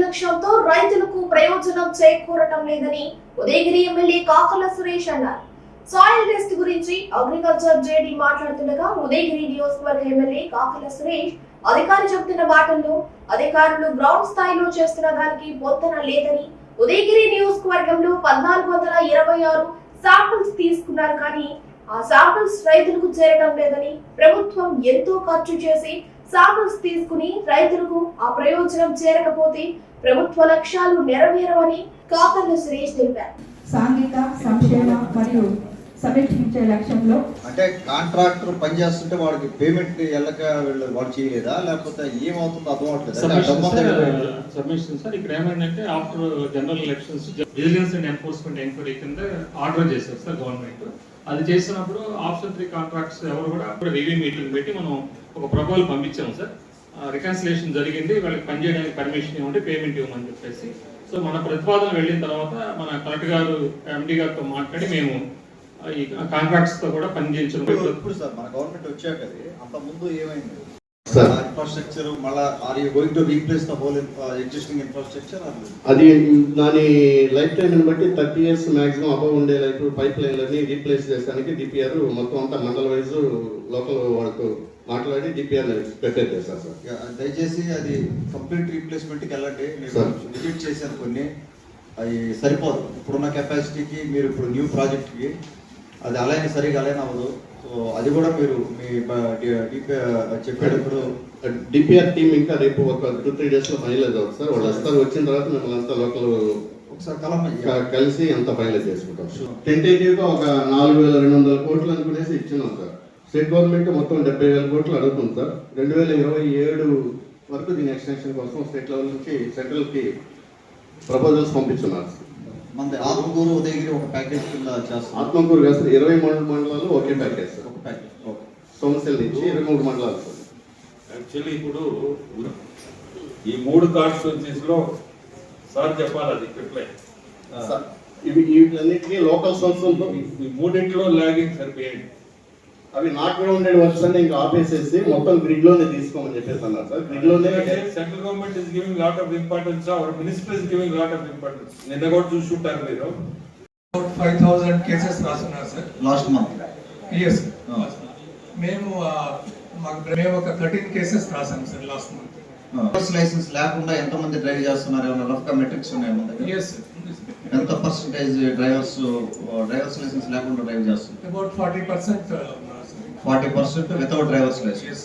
నిర్లక్ష్యంతో రైతులకు ప్రయోజనం చేకూరటం లేదని ఉదయగిరి ఎమ్మెల్యే కాకల సురేష్ అన్నారు. సాయిల్ టెస్ట్ గురించి అగ్రికల్చర్ జేడీ మాట్లాడుతుండగా ఉదయగిరి నియోజకవర్గ ఎమ్మెల్యే కాకల సురేష్ అధికారి చెబుతున్న మాటల్లో అధికారులు గ్రౌండ్ స్థాయిలో చేస్తున్న దానికి పొంతన లేదని ఉదయగిరి నియోజకవర్గంలో పద్నాలుగు వందల ఇరవై ఆరు శాంపుల్స్ తీసుకున్నారు కానీ ఆ శాంపుల్స్ రైతులకు చేరడం లేదని ప్రభుత్వం ఎంతో ఖర్చు చేసి శాంపిల్స్ తీసుకుని రైతులకు ఆ ప్రయోజనం చేరకపోతే ప్రభుత్వ లక్ష్యాలు నెరవేరవని కాకర్ల సురేష్ తెలిపారు. సాంఘిక సంక్షేమ మరియు సమీక్షించే లక్ష్యంలో అంటే కాంట్రాక్టర్ పనిచేస్తుంటే వాడికి పేమెంట్ వీళ్ళు వాడు చేయలేదా? లేకపోతే ఏమవుతుందో అర్థం అవట్లేదు సబ్మిషన్ సార్ వెళ్ళిపోయింది. సబ్మిషన్ సార్ ఇక్కడ ఏమైందంటే after general elections vigilance and enforcement enquiry కింద ఆర్డర్ చేశారు సార్ గవర్నమెంట్ అది చేసినప్పుడు ఆప్షన్ త్రీ కాంట్రాక్ట్స్ ఎవరు కూడా అప్పుడు రివ్యూ మీటింగ్ పెట్టి మనం ఒక ప్రపోజల్ పంపించాము సార్. రికన్సిలేషన్ జరిగింది వాళ్ళకి పనిచేయడానికి పర్మిషన్ ఇవ్వండి పేమెంట్ ఇవ్వమని చెప్పేసి. సో మన ప్రతిపాదన వెళ్ళిన తర్వాత మన కలెక్టర్ గారు ఎండి గారితో మాట్లాడి మేము ఈ కాంట్రాక్ట్స్తో కూడా పనిచేయించడం ఇప్పుడు ఇప్పుడు సార్ మన గవర్నమెంట్ వచ్చాక అది అంత ముందు ఏమైంది? సార్. ఇన్ఫ్రాస్ట్రక్చర్ మళ్ళీ are you going to replace the whole existing infrastructure అది దాని లైఫ్ టైం బట్టి థర్టీ ఇయర్స్ మాక్సిమం అబవ్ ఉండే లైఫ్ పైప్ లైన్లని రీప్లేస్ చేసడానికి డిపిఆర్ మొత్తం అంతా మండల వైజ్ లోకల్ వాళ్ళతో మాట్లాడి డిపిఆర్ ప్రిపేర్ చేశారు సార్. దయచేసి అది కంప్లీట్ రీప్లేస్మెంట్కి వెళ్ళండి. విజిట్ చేశాను కొన్ని. అవి సరిపోదు. ఇప్పుడున్న కెపాసిటీకి మీరు ఇప్పుడు న్యూ ప్రాజెక్ట్కి అది అలానే సరిగా అలానే అవ్వదు సో అది కూడా మీరు మీ చెప్పేటప్పుడు డిపిఆర్ టీమ్ ఇంకా రేపు ఒక టూ త్రీ డేస్లో ఫైనలైజ్ అవుతుంది సార్. వాళ్ళు వస్తారు వచ్చిన తర్వాత మిమ్మల్ని అంతా లోకల్ ఒకసారి కలిసి అంతా ఫైనలైజ్ చేసుకుంటాం. టెంటేటివ్గా ఒక నాలుగు వేల రెండు వందల కోట్లు అనుకునేసి ఇచ్చినాం సార్. స్టేట్ గవర్నమెంట్ మొత్తం డెబ్బై వేల కోట్లు అడుగుతుంది సార్. రెండు వేల ఇరవై ఏడు వరకు దీని ఎక్స్టెన్షన్ కోసం స్టేట్ లెవెల్ నుంచి సెంట్రల్కి ప్రపోజల్స్ పంపించున్నారు సార్. మనది ఆత్మకూరు ఉదయగిరి ఒక ప్యాకేజ్ కింద చేస్తాం ఆత్మకూరు వేస్తే ఇరవై మూడు మండలాలు ఒకే ప్యాకేజ్ సార్. ఒక ప్యాకేజ్ ఓకే. సోమశిల నుంచి ఇరవై మూడు మండలాలు సార్. యాక్చువల్లీ ఇప్పుడు ఈ మూడు కాన్స్టిట్యున్సీస్లో సార్ చెప్పాలి అది సార్, ఇవి వీటన్నిటికీ లోకల్ సంస్థలతో ఈ మూడింటిలో లాగింగ్ సరిపోయండి అవి నాట్ గ్రౌండెడ్ వర్క్స్ అన్ని ఇంకా ఆపేసేసి మొత్తం గ్రిడ్లోనే తీసుకోమని చెప్పేసి అన్నారు sir. గ్రిడ్లోనే central government is giving lot of importance our minister is giving lot of importance నిన్న కూడా చూసి ఉంటారు మీరు. ఫైవ్ థౌసండ్ కేసెస్ రాస్తున్నారు సార్. లాస్ట్ మంత్ ఎస్ మేము మాకు మేము ఒక థర్టీన్ కేసెస్ రాసాం sir last month drivers licence లేకుండా ఎంత మంది డ్రైవ్ చేస్తున్నారు? ఏమైనా రఫ్గా మెట్రిక్స్ ఉన్నాయి మన దగ్గర? ఎస్ ఎంత పర్సంటేజ్ డ్రైవర్స్ డ్రైవర్స్ లైసెన్స్ లేకుండా డ్రైవ్ చేస్తున్నారు? About forty percent forty percent without drivers licence.